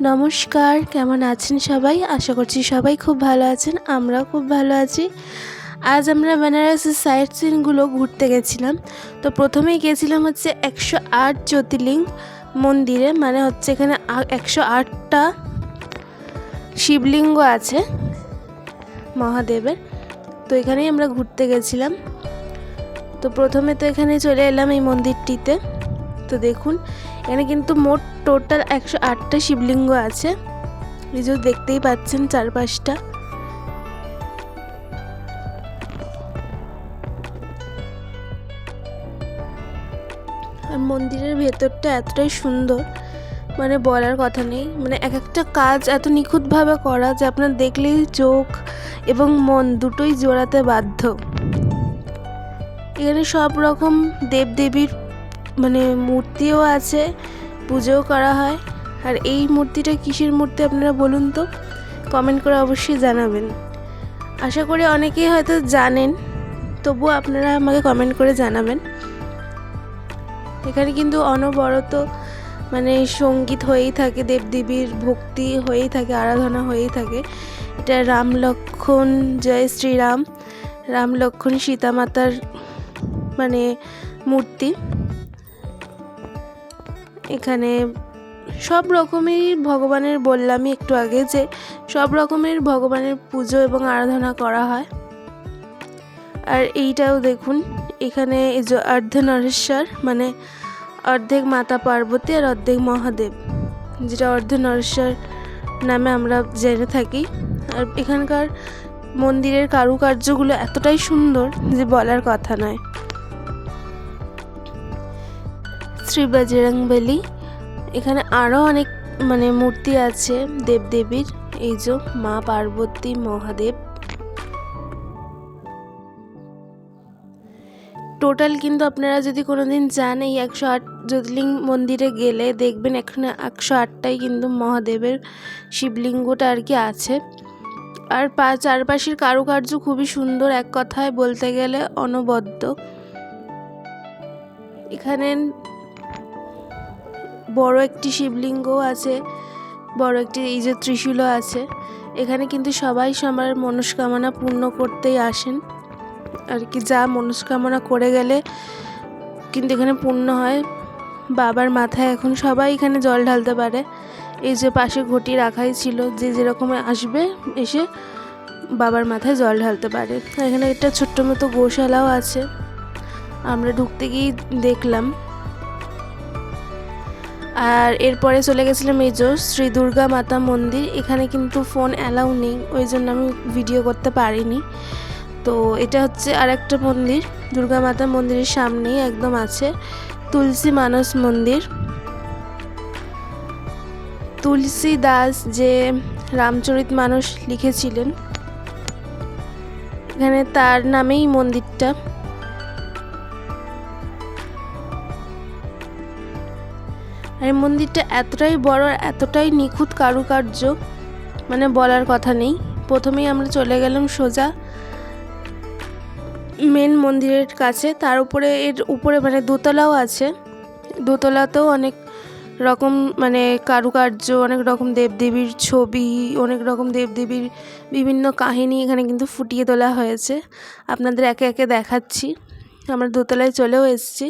নমস্কার, কেমন আছেন সবাই? আশা করছি সবাই খুব ভালো আছেন, আমরাও খুব ভালো আছি। আজ আমরা বেনারসের সাইট সিনগুলো ঘুরতে গেছিলাম। তো প্রথমেই গেছিলাম হচ্ছে একশো আট জ্যোতির্লিঙ্গ মন্দিরে মানে হচ্ছে এখানে একশো আটটা শিবলিঙ্গ আছে মহাদেবের। তো এখানেই আমরা ঘুরতে গেছিলাম। তো প্রথমে তো এখানে চলে এলাম এই মন্দিরটিতে। তো দেখুন এখানে কিন্তু মোট টোটাল একশো আটটা শিবলিঙ্গ আছে। যে দেখতেই পাচ্ছেন চারপাশটা। আর মন্দিরের ভেতরটা এতটাই সুন্দর মানে বলার কথা নেই। মানে এক একটা কাজ এত নিখুঁতভাবে করা যে আপনার দেখলেই চোখ এবং মন দুটোই জোড়াতে বাধ্য। এখানে সব রকম দেবদেবীর মানে মূর্তিও আছে, পুজোও করা হয়। আর এই মূর্তিটা কিসের মূর্তি আপনারা বলুন তো? কমেন্ট করে অবশ্যই জানাবেন। আশা করি অনেকেই হয়তো জানেন, তবুও আপনারা আমাকে কমেন্ট করে জানাবেন। এখানে কিন্তু অনবরত মানে সংগীত হয়েই থাকে, দেবদেবীর ভক্তি হয়েই থাকে, আরাধনা হয়েই থাকে। এটা রাম লক্ষণ, জয় শ্রীরাম। রাম লক্ষণ সীতামাতার মানে মূর্তি। এখানে সব রকমেরই ভগবানের বললামই একটু আগে যে সব রকমের ভগবানের পুজো এবং আরাধনা করা হয়। আর এইটাও দেখুন, এখানে এই যে অর্ধনরেশ্বর মানে অর্ধেক মাতা পার্বতী আর অর্ধেক মহাদেব, যেটা অর্ধনরেশ্বর নামে আমরা জেনে থাকি। আর এখানকার মন্দিরের কারুকার্যগুলো এতটাই সুন্দর যে বলার কথা নয়। শ্রী বজরংবলী এখানে আরও অনেক মানে মূর্তি আছে, দেবদেবীর। এই যে মা পার্বতী মহাদেব। টোটাল কিন্তু আপনারা যদি কোনো দিন যান এই একশো আট জ্যোতির্লিঙ্গ মন্দিরে গেলে, দেখবেন এখানে একশো আটটাই কিন্তু মহাদেবের শিবলিঙ্গটা আর কি আছে। আর পা, চারপাশের কারুকার্য খুবই সুন্দর, এক কথায় বলতে গেলে অনবদ্য। এখানে বড় একটি শিবলিঙ্গও আছে, বড় একটি এই যে ত্রিশূলও আছে। এখানে কিন্তু সবাই সবার মনস্কামনা পূর্ণ করতেই আসেন। আর কি যা মনস্কামনা করে গেলে কিন্তু এখানে পূর্ণ হয়। বাবার মাথায় এখন সবাই এখানে জল ঢালতে পারে। এই যে পাশে ঘটি রাখাই ছিল, যে যেরকম আসবে এসে বাবার মাথায় জল ঢালতে পারে। এখানে একটা ছোট্ট মতো গোশালাও আছে। আমরা ঢুকতে গিয়েই দেখলাম। আর এরপরে চলে গেছিলাম এই শ্রী দুর্গা মাতা মন্দির। এখানে কিন্তু ফোন অ্যালাউ নেই, ওই জন্য আমি ভিডিও করতে পারিনি। তো এটা হচ্ছে আর একটা মন্দির, দুর্গা মাতা মন্দিরের সামনেই একদম আছে, তুলসী মানস মন্দির। তুলসী দাস যে রামচরিত মানুষ লিখেছিলেন, এখানে তার নামেই মন্দিরটা। এই মন্দিরটা এতটাই বড় আর এতটাই নিখুঁত কারুকার্য মানে বলার কথা নেই। প্রথমেই আমরা চলে গেলাম সোজা মেন মন্দিরের কাছে। তার উপরে, এর উপরে মানে দোতলাও আছে। দোতলাতেও অনেক রকম মানে কারুকার্য, অনেক রকম দেবদেবীর ছবি, অনেক রকম দেবদেবীর বিভিন্ন কাহিনী এখানে কিন্তু ফুটিয়ে তোলা হয়েছে। আপনাদের একে একে দেখাচ্ছি। আমরা দোতলায় চলেও এসেছি।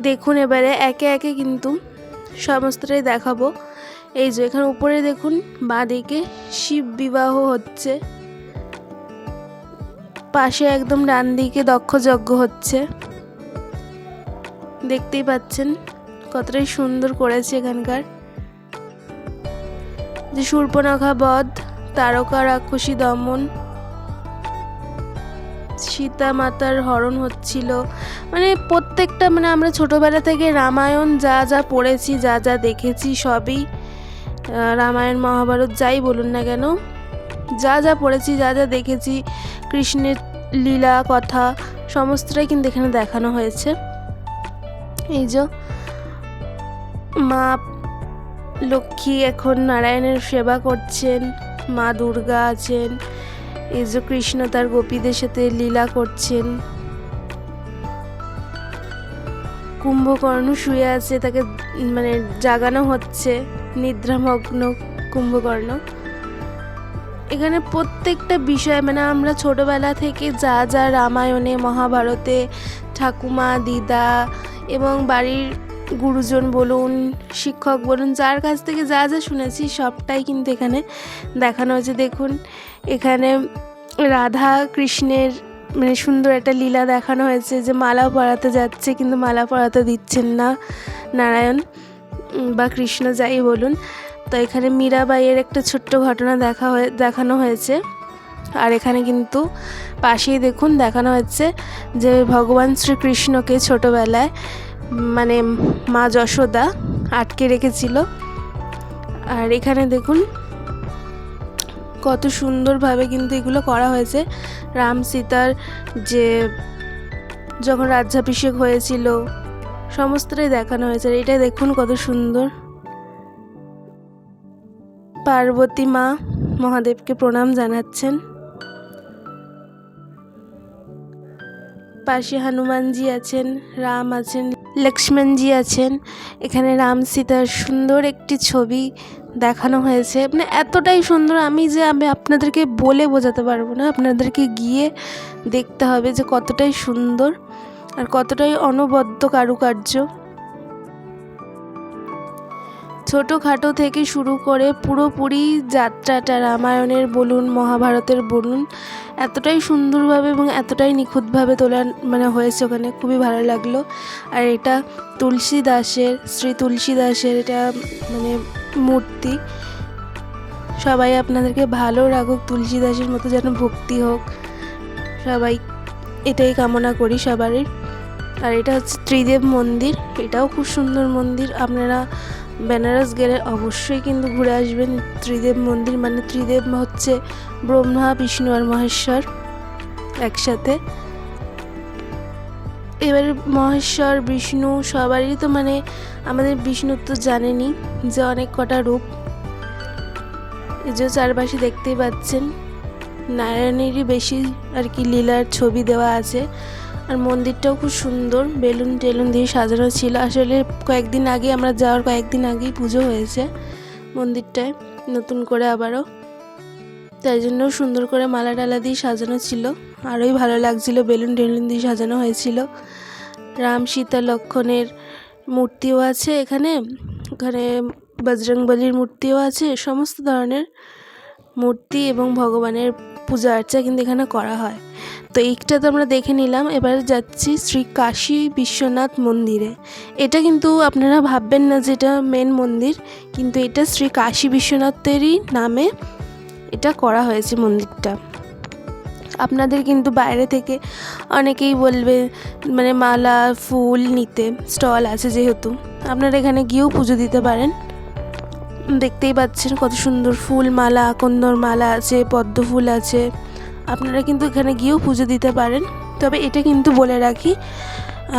দেখুন এবারে, একে একে কিন্তু সমস্তটাই দেখাবো। এই যে, এখানে উপরে দেখুন বা দিকে শিব বিবাহ হচ্ছে। পাশে একদম ডান দিকে দক্ষযজ্ঞ হচ্ছে। দেখতেই পাচ্ছেন, কতটাই সুন্দর করেছে এখানকার। যে, সূর্পনখা বধ, তারকা, রাক্ষসী, দমন সীতা মাতার হরণ হচ্ছিল। মানে প্রত্যেকটা মানে আমরা ছোটোবেলা থেকে রামায়ণ যা যা পড়েছি, যা যা দেখেছি সবই রামায়ণ, মহাভারত যাই বলুন না কেন, যা যা পড়েছি, যা যা দেখেছি, কৃষ্ণের লীলা, কথা, সমস্তটাই কিন্তু এখানে দেখানো হয়েছে। এই যে, মা লক্ষ্মী এখন নারায়ণের সেবা করছেন, মা দুর্গা আছেন এই যে কৃষ্ণ তার গোপীদের সাথে লীলা করছেন। কুম্ভকর্ণ শুয়ে আছে, তাকে মানে জাগানো হচ্ছে, নিদ্রামগ্ন কুম্ভকর্ণ। এখানে প্রত্যেকটা বিষয় মানে আমরা ছোটবেলা থেকে যা যা রামায়ণে, মহাভারতে ঠাকুমা, দিদা এবং বাড়ির গুরুজন বলুন, শিক্ষক বলুন, যার কাছ থেকে যা যা শুনেছি সবটাই কিন্তু এখানে দেখানো হয়েছে। দেখুন, এখানে রাধা কৃষ্ণের মানে সুন্দর একটা লীলা দেখানো হয়েছে যে মালা পরাতে যাচ্ছে কিন্তু মালা পরাতে দিচ্ছেন না নারায়ণ বা কৃষ্ণ যাই বলুন। তো এখানে মীরাবাইয়ের একটা ছোট্ট ঘটনা দেখা হয়ে, দেখানো হয়েছে। আর এখানে কিন্তু পাশেই দেখুন দেখানো হচ্ছে যে ভগবান শ্রীকৃষ্ণকে ছোটোবেলায় মানে মা যশোদা আটকে রেখেছিল। আর এখানে দেখুন, কত সুন্দরভাবে কিন্তু এগুলো করা হয়েছে। রাম সীতার যে যখন রাজ্যাভিষেক হয়েছিল, সমস্তটাই দেখানো হয়েছে। এটা দেখুন কত সুন্দর। পার্বতী মা মহাদেবকে প্রণাম জানাচ্ছেন। পাশে হনুমানজি আছেন, রাম আছেন লক্ষ্মণজি আছেন। এখানে রাম সীতার সুন্দর একটি ছবি দেখানো হয়েছে। মানে এতটাই সুন্দর, আমি যে আমি আপনাদেরকে বলে বোঝাতে পারব না, আপনাদেরকে গিয়ে দেখতে হবে যে কতটাই সুন্দর আর কতটাই অনবদ্য কারুকার্য। ছোটোখাটো থেকে শুরু করে পুরোপুরি যাত্রাটা রামায়ণের বলুন, মহাভারতের বলুন, এতটাই সুন্দরভাবে এবং এতটাই নিখুঁতভাবে তোলা মানে হয়েছে ওখানে। খুবই ভালো লাগল। আর এটা তুলসী দাসের শ্রী তুলসী দাসের এটা মানে মূর্তি। সবাই আপনাদেরকে ভালো রাখুক তুলসী দাসের মতো যেন ভক্তি হোক। সবাই এটাই কামনা করি সবারই। আর এটা হচ্ছে ত্রিদেব মন্দির, এটাও খুব সুন্দর মন্দির। আপনারা বেনারস গেলে অবশ্যই কিন্তু ঘুরে আসবেন। ত্রিদেব মন্দির মানে ত্রিদেব হচ্ছে ব্রহ্মা বিষ্ণু আর মহেশ্বর একসাথে। এবারে মহেশ্বর, বিষ্ণু সবারই তো মানে আমাদের বিষ্ণু তো জানেনি যে অনেক কটা রূপ। যে চারপাশে দেখতেই পাচ্ছেন। নারায়ণেরই বেশি আর কি লীলার ছবি দেওয়া আছে। আর মন্দিরটাও খুব সুন্দর, বেলুন টেলুন দিয়ে সাজানো ছিল। আসলে কয়েকদিন আগে আমরা যাওয়ার কয়েকদিন আগেই পুজো হয়েছে মন্দিরটায়, নতুন করে আবারও। তাই জন্য সুন্দর করে মালা টালা দিয়ে সাজানো ছিল। আরোই ভালো লাগছিল, বেলুন টেলুন দিয়ে সাজানো হয়েছিল। রাম সীতা লক্ষণের মূর্তিও আছে এখানে। এখানে বজরংবলির মূর্তিও আছে, সমস্ত ধরনের মূর্তি এবং ভগবানের পূজা আর্চা কিন্তু এখানে করা হয়। তো এইটা তো আমরা দেখে নিলাম। এবার যাচ্ছি শ্রী কাশী বিশ্বনাথ মন্দিরে। এটা কিন্তু আপনারা ভাববেন না যে এটা মেন মন্দির, কিন্তু এটা শ্রী কাশী বিশ্বনাথেরই নামে এটা করা হয়েছে মন্দিরটা। আপনাদের কিন্তু বাইরে থেকে অনেকেই বলবে মানে মালা, ফুল নিতে, স্টল আছে যেহেতু। আপনারা এখানে গিয়েও পুজো দিতে পারেন। দেখতেই পাচ্ছেন কত সুন্দর ফুল মালা, আকন্দর মালা আছে, পদ্ম ফুল আছে। আপনারা কিন্তু এখানে গিয়েও পুজো দিতে পারেন। তবে এটা কিন্তু বলে রাখি,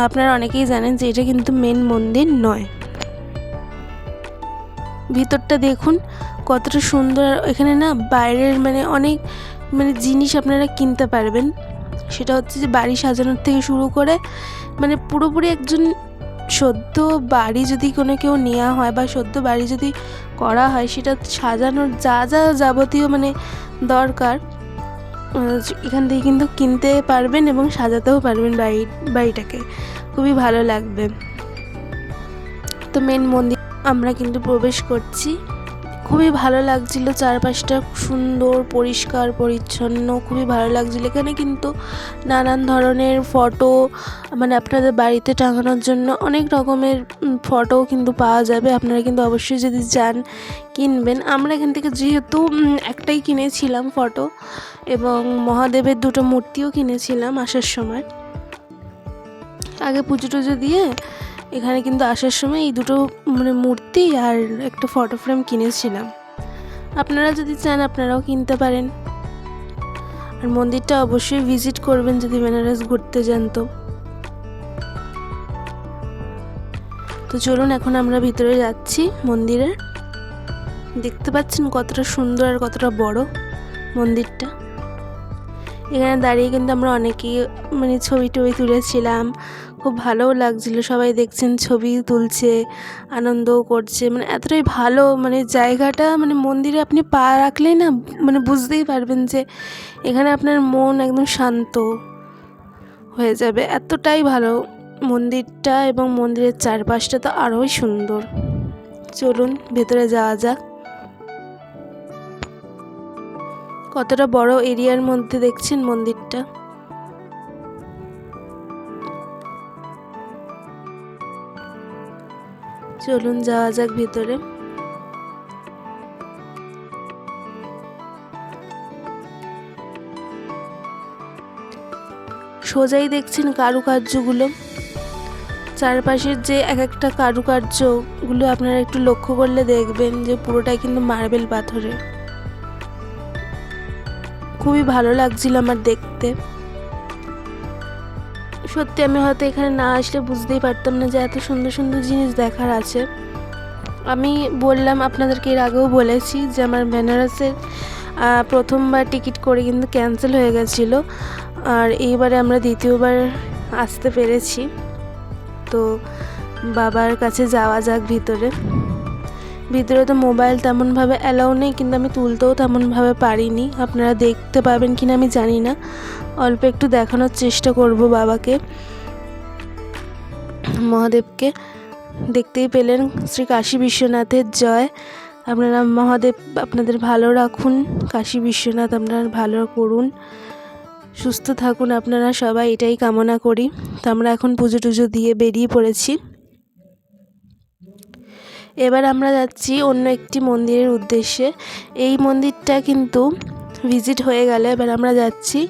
আপনারা অনেকেই জানেন যে এটা কিন্তু মেন মন্দির নয়। ভিতরটা দেখুন, কতটা সুন্দর। এখানে না বাইরের মানে অনেক মানে জিনিস আপনারা কিনতে পারবেন। সেটা হচ্ছে যে বাড়ি সাজানোর থেকে শুরু করে মানে পুরোপুরি একজন সদ্য বাড়ি যদি কোনো কেউ নেওয়া হয় বা সদ্য বাড়ি যদি করা হয়, সেটা সাজানোর যা যা যাবতীয় মানে দরকার। এখান থেকে কিন্তু কিনতে পারবেন এবং সাজাতেও পারবেন বাড়ি, বাড়িটাকে। খুবই ভালো লাগবে। তো মেন মন্দির আমরা কিন্তু প্রবেশ করছি। খুবই ভালো লাগছিল চারপাশটা সুন্দর, পরিষ্কার, পরিচ্ছন্ন, খুবই ভালো লাগছিল। এখানে কিন্তু নানান ধরনের ফটো মানে আপনাদের বাড়িতে টাঙানোর জন্য অনেক রকমের ফটো কিন্তু পাওয়া যাবে। আপনারা কিন্তু অবশ্যই যদি যান কিনবেন। আমরা এখান থেকে যেহেতু একটাই কিনেছিলাম ফটো এবং মহাদেবের দুটো মূর্তিও কিনেছিলাম আসার সময়। আগে পুজো টুজো দিয়ে এখানে কিন্তু আসার সময় এই দুটো মানে মূর্তি আর একটা ফটো ফ্রেম কিনেছিলাম। আপনারা যদি চান আপনারাও কিনতে পারেন। আর মন্দিরটা অবশ্যই ভিজিট করবেন যদি বেনারস ঘুরতে যান তো। তো চলুন এখন আমরা ভিতরে যাচ্ছি মন্দিরের। দেখতে পাচ্ছেন কতটা সুন্দর আর কতটা বড় মন্দিরটা। এখানে দাঁড়িয়ে কিন্তু আমরা অনেকেই মানে ছবি টবি তুলেছিলাম খুব ভালোও লাগছিল। সবাই দেখছেন ছবি তুলছে, আনন্দও করছে। মানে এতটাই ভালো মানে জায়গাটা মানে মন্দিরে আপনি পা রাখলেই না মানে বুঝতেই পারবেন যে এখানে আপনার মন একদম শান্ত হয়ে যাবে। এতটাই ভালো মন্দিরটা এবং মন্দিরের চারপাশটা তো আরোই সুন্দর। চলুন, ভেতরে যাওয়া যাক। কতটা বড় এরিয়ার মধ্যে দেখছেন মন্দিরটা? চলুন যাওয়া যাক ভিতরে। সোজাই দেখছেন কারুকার্যগুলো। চারপাশের যে এক একটা কারুকার্যগুলো আপনারা একটু লক্ষ্য করলে দেখবেন যে পুরোটাই কিন্তু মার্বেল পাথরের। খুবই ভালো লাগছিল আমার দেখতে। সত্যি আমি হয়তো এখানে না আসলে বুঝতেই পারতাম না যে এত সুন্দর সুন্দর জিনিস দেখার আছে। আমি বললাম আপনাদেরকে এর আগেও বলেছি যে আমার বেনারসের প্রথমবার টিকিট করে কিন্তু ক্যান্সেল হয়ে গেছিল। আর এইবারে আমরা দ্বিতীয়বার আসতে পেরেছি। তো বাবার কাছে যাওয়া যাক ভিতরে। ভিতরে তো মোবাইল তেমনভাবে অ্যালাউ নেই, কিন্তু আমি তুলতেও তেমনভাবে পারিনি। আপনারা দেখতে পাবেন কিনা আমি জানি না। অল্প একটু দেখানোর চেষ্টা করব বাবাকে। মহাদেবকে। দেখতেই পেলেন শ্রী কাশী বিশ্বনাথের জয়। আপনারা মহাদেব আপনাদের ভালো রাখুন, কাশী বিশ্বনাথ আপনারা ভালো করুন। সুস্থ থাকুন আপনারা সবাই, এটাই কামনা করি। তো আমরা এখন পুজো টুজো দিয়ে বেরিয়ে পড়েছি। এবার আমরা যাচ্ছি অন্য একটি মন্দিরের উদ্দেশ্যে। এই মন্দিরটা কিন্তু ভিজিট হয়ে গেলে। এবার আমরা যাচ্ছি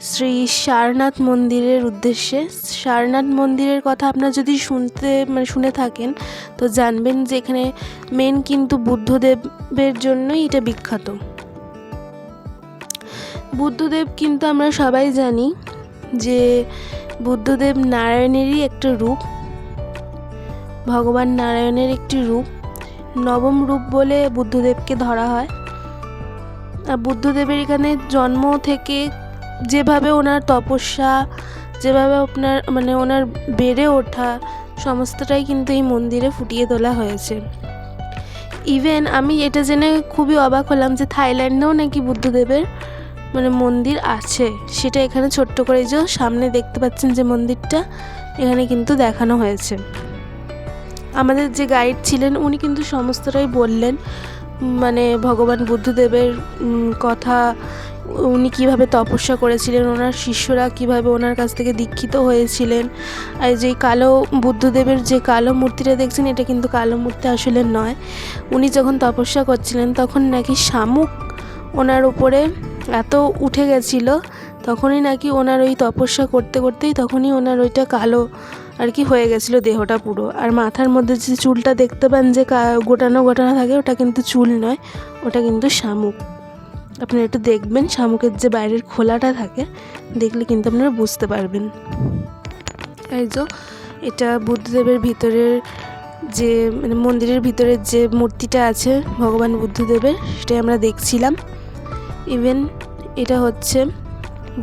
শ্রী সারনাথ মন্দিরের উদ্দেশ্যে, সারনাথ মন্দিরের কথা আপনারা যদি শুনতে মানে শুনে থাকেন, তো জানবেন যে এখানে মেন কিন্তু বুদ্ধদেবের জন্যই এটা বিখ্যাত। বুদ্ধদেব কিন্তু আমরা সবাই জানি যে বুদ্ধদেব নারায়ণেরই একটা রূপ, ভগবান নারায়ণের একটি রূপ, নবম রূপ বলে বুদ্ধদেবকে ধরা হয়। আর বুদ্ধদেবের এখানে জন্ম থেকে যেভাবে ওনার তপস্যা, যেভাবে আপনার মানে ওনার বেড়ে ওঠা, সমস্তটাই কিন্তু এই মন্দিরে ফুটিয়ে তোলা হয়েছে। ইভেন আমি এটা জেনে খুবই অবাক হলাম যে থাইল্যান্ডেও নাকি বুদ্ধদেবের মানে মন্দির আছে। সেটা এখানে ছোট্ট করে যে সামনে দেখতে পাচ্ছেন যে মন্দিরটা, এখানে কিন্তু দেখানো হয়েছে। আমাদের যে গাইড ছিলেন, উনি কিন্তু সমস্তটাই বললেন। মানে ভগবান বুদ্ধদেবের কথা উনি কীভাবে তপস্যা করেছিলেন, ওনার শিষ্যরা কীভাবে ওনার কাছ থেকে দীক্ষিত হয়েছিলেন, আর যে কালো বুদ্ধদেবের যে কালো মূর্তিটা দেখছেন, এটা কিন্তু কালো মূর্তি আসলে নয়। উনি যখন তপস্যা করছিলেন, তখন নাকি শামুক ওনার উপরে এত উঠে গেছিল, তখনই নাকি ওনার ওই তপস্যা করতে করতেই তখনই ওনার ওইটা কালো আর কি হয়ে গেছিল দেহটা পুরো। আর মাথার মধ্যে যে চুলটা দেখতে পান যে গোটানো গোটানো থাকে, ওটা কিন্তু চুল নয়, ওটা কিন্তু শামুক। আপনারা একটু দেখবেন শামুকের যে বাইরের খোলাটা থাকে, দেখলে কিন্তু আপনারা বুঝতে পারবেন। এই যে, এটা বুদ্ধদেবের ভিতরের যে মানে মন্দিরের ভিতরের যে মূর্তিটা আছে, ভগবান বুদ্ধদেবের, সেটাই আমরা দেখছিলাম। ইভেন এটা হচ্ছে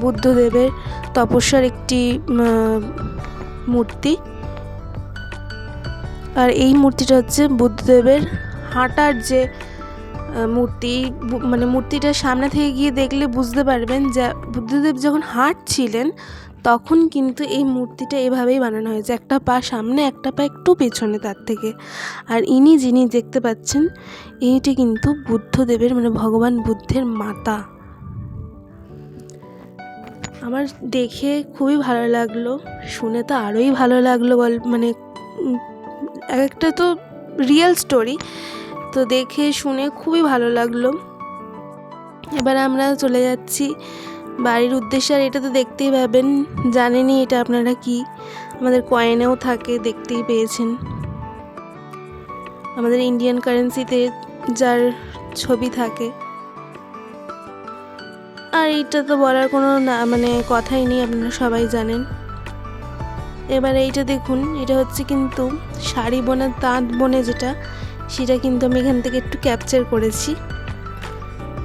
বুদ্ধদেবের তপস্যার একটি মূর্তি। আর এই মূর্তিটা হচ্ছে বুদ্ধদেবের হাঁটার যে মূর্তি মানে মূর্তিটা সামনে থেকে গিয়ে দেখলে বুঝতে পারবেন যে বুদ্ধদেব যখন হাঁটছিলেন, তখন কিন্তু এই মূর্তিটা এভাবেই বানানো হয়েছে। একটা পা সামনে, একটা পা একটু পেছনে তার থেকে। আর ইনি যিনি দেখতে পাচ্ছেন এইটি কিন্তু বুদ্ধদেবের মানে ভগবান বুদ্ধের মাতা। আমার দেখে খুবই ভালো লাগল, শুনে তো আরোই ভালো লাগল বল মানে এক একটা তো রিয়েল স্টোরি তো দেখে শুনে খুবই ভালো লাগল। এবার আমরা চলে যাচ্ছি। বাড়ির উদ্দেশ্যে, আর এটা তো দেখতেই পাবেন, জানেনই এটা আপনারা কি। আমাদের কয়েনেও থাকে, দেখতেই পেয়েছেন। আমাদের ইন্ডিয়ান কারেন্সিতে যার ছবি থাকে। আর এইটা তো বলার কোনো না মানে কথাই নেই, আপনারা সবাই জানেন। এবার এইটা দেখুন, এটা হচ্ছে কিন্তু শাড়ি বোনা তাঁত বনে যেটা। সেটা কিন্তু আমি এখান থেকে একটু ক্যাপচার করেছি।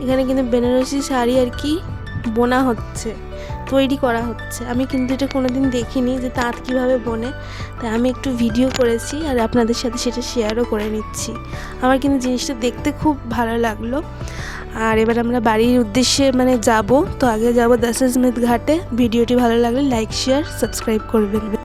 এখানে কিন্তু বেনারসি শাড়ি আর কি বোনা হচ্ছে, তৈরি করা হচ্ছে। আমি কিন্তু এটা কোনো দিন দেখিনি যে তাঁত কীভাবে বনে, তাই আমি একটু ভিডিও করেছি আর আপনাদের সাথে সেটা শেয়ারও করে নিচ্ছি। আমার কিন্তু জিনিসটা দেখতে খুব ভালো লাগল। আর এবার আমরা বাড়ির উদ্দেশ্যে মানে যাব। তো আগে যাব দাসাজমেদ ঘাটে। ভিডিওটি ভালো লাগলে লাইক শেয়ার সাবস্ক্রাইব করবেন।